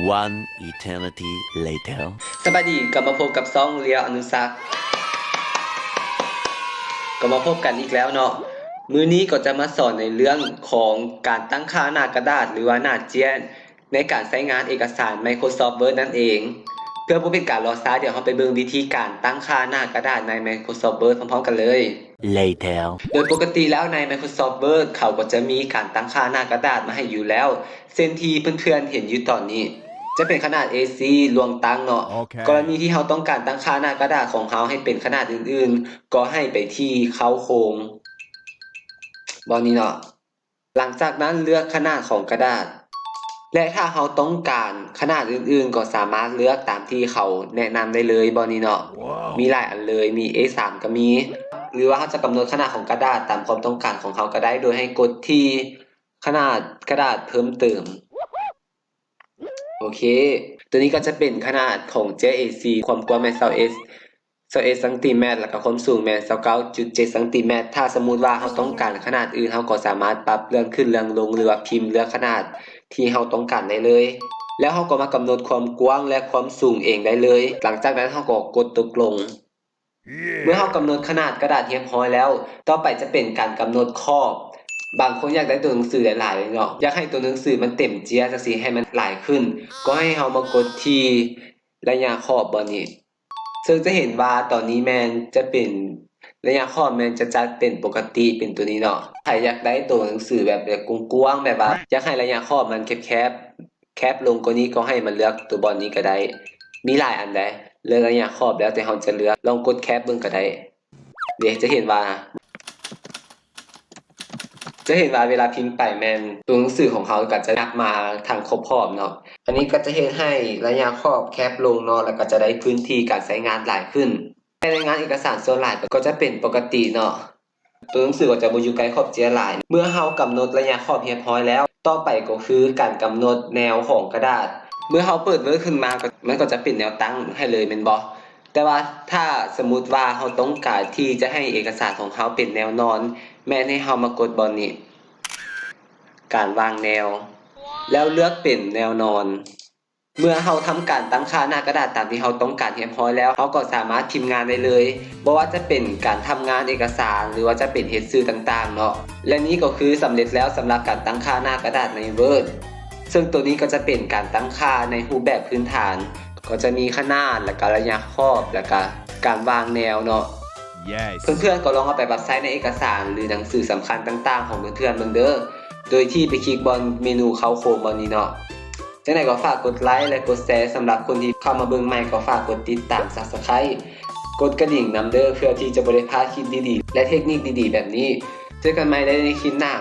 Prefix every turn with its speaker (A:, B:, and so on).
A: One eternity later.
B: สวัสดีกลับมาพบกับซ่องเลียวอนุสักษ์ก็มาพบกันอีกแล้วเนาะมื้อนี้ก็จะมาสอนในเรื่องของการตั้งค่าหน้ากระดาษหรือว่าหน้าเจียน ในการใช้งานเอกสาร Microsoft Word นั่นเอง เพื่อบ่เป็นการรอช้าเดี๋ยวเราไปเบิ่งวิธีการตั้งค่าหน้ากระดาษใน Microsoft Word พร้อมๆกันเลย
A: Later.
B: โดยปกติแล้วใน Microsoft Word เขาก็จะมีการตั้งค่าหน้ากระดาษมาให้อยู่แล้ว เส้นที่เพื่อนๆเห็นอยู่ตอนนี้ จะเป็นขนาด A4 ลวงตั้งเนาะ
C: โอเค
B: กรณีที่เราต้องการตั้งค่าหน้ากระดาษของเราให้เป็นขนาดอื่นๆ ก็ให้ไปที่เข้าโครงบอนี้เนาะ หลังจากนั้นเลือกขนาดของกระดาษ และถ้าเราต้องการขนาดอื่นๆ ก็สามารถเลือกตามที่เขาแนะนำได้เลยบอนี้เนาะ
C: Wow.
B: มีหลายอันเลย มี A3 ก็มี หรือว่าเขาจะกำหนดขนาดของกระดาษตามความต้องการของเขาก็ได้ โดยให้กดที่ขนาดกระดาษเพิ่มเติม โอเค ตัวนี้ก็จะเป็นขนาดของ JAC ความกว้างแมน21 21ซนติเมตรแล้วก็ความสูงแมน29.7ซนติเมตรถ้าสมมุติว่าเราต้องการขนาดอื่นเราก็สามารถปรับเรื่องขึ้นเรื่องลงหรือว่าพิมพ์เลือกขนาดที่เราต้องการได้เลยแล้วเราก็มากำหนดความกว้างและความสูงเองได้เลย หลังจากนั้นเราก็กดตกลง เมื่อเรากำหนดขนาดกระดาษเรียบร้อยแล้ว ต่อไปจะเป็นการกำหนดขอบ บางคนอยากได้ตัวหนังสือหลายๆเนาะอยากให้ตัวหนังสือมันเต็มเจียจังซี่ให้มันหลายขึ้น ก็ให้เรามากดที่ระยะขอบบอนนี้ซึ่งจะเห็นว่าตอนนี้แมนจะเป็นระยะขอบแมนจะจัดเป็นปกติเป็นตัวนี้เนาะใครอยากได้ตัวหนังสือแบบแบบกว้างๆแบบว่าอยากให้ระยะขอบมันแคบๆแคบลงกว่านี้ก็ให้มันเลือกตัวบอลนี้ก็ได้ มีหลายอันได้เลือกระยะขอบแล้วแต่เราจะเลือกลองกดแคปเบิ่งก็ได้เดี๋ยวจะเห็นว่า จะเห็นว่าเวลาพิมพ์ไปแมนตัวหนังสือของเขาก็จะนับมาทางครบขอบเนาะ อันนี้ก็จะเห็นให้ระยะขอบแคบลงเนาะแล้วก็จะได้พื้นที่การใช้งานหลายขึ้นในรายงานเอกสารส่วนหลายก็จะเป็นปกติเนาะตัวหนังสือก็จะบอยู่ใกลขอบเจียหลาย เมื่อเฮากำหนดระยะขอบเรียบร้อยแล้ว ต่อไปก็คือการกำหนดแนวของกระดาษ เมื่อเฮาเปิดเวิร์ขึ้นมาก็มันก็จะเป็นแนวตั้งให้เลยแม่นบ่ แต่ว่าถ้าสมมุติว่าเฮาต้องการที่จะให้เอกสารของเฮาเป็นแนวนอน แม่นให้เฮามากดบอลนี้ การวางแนว แล้วเลือกเป็นแนวนอน เมื่อเราทำการตั้งค่าหน้ากระดาษตามที่เราต้องการเรียบร้อยแล้วเราก็สามารถพิมพ์งานได้เลยบ่ว่าจะเป็นการทำงานเอกสาร หรือว่าจะเป็นเฮ็ดสื่อต่างๆเนาะและนี้ก็คือสำเร็จแล้วสำหรับการตั้งค่าหน้ากระดาษใน Word ซึ่งตัวนี้ก็จะเป็นการตั้งค่าในรูปแบบพื้นฐาน ก็จะมีขนาดและก็ระยะขอบและก็การวางแนวเนาะ
C: Yes.
B: เพื่อนๆก็ลองเอาไปปรับใช้ในเอกสารหรือหนังสือสำคัญต่าง ๆ ของเพื่อนๆเบิ่งเด้อโดยที่ไปคลิกบนเมนูเข้าโคมบนนี้เนาะจังไหนก็ฝากกดไลค์และกดแชร์สำหรับคนที่เข้ามาเบิ่งใหม่ก็ฝากกดติดตาม Subscribe กดกระดิ่งนำเด้อเพื่อที่จะบ่ได้พลาดคลิปดีๆ และเทคนิคดีๆ แบบนี้ เจอกันใหม่ได้ในคลิปหน้า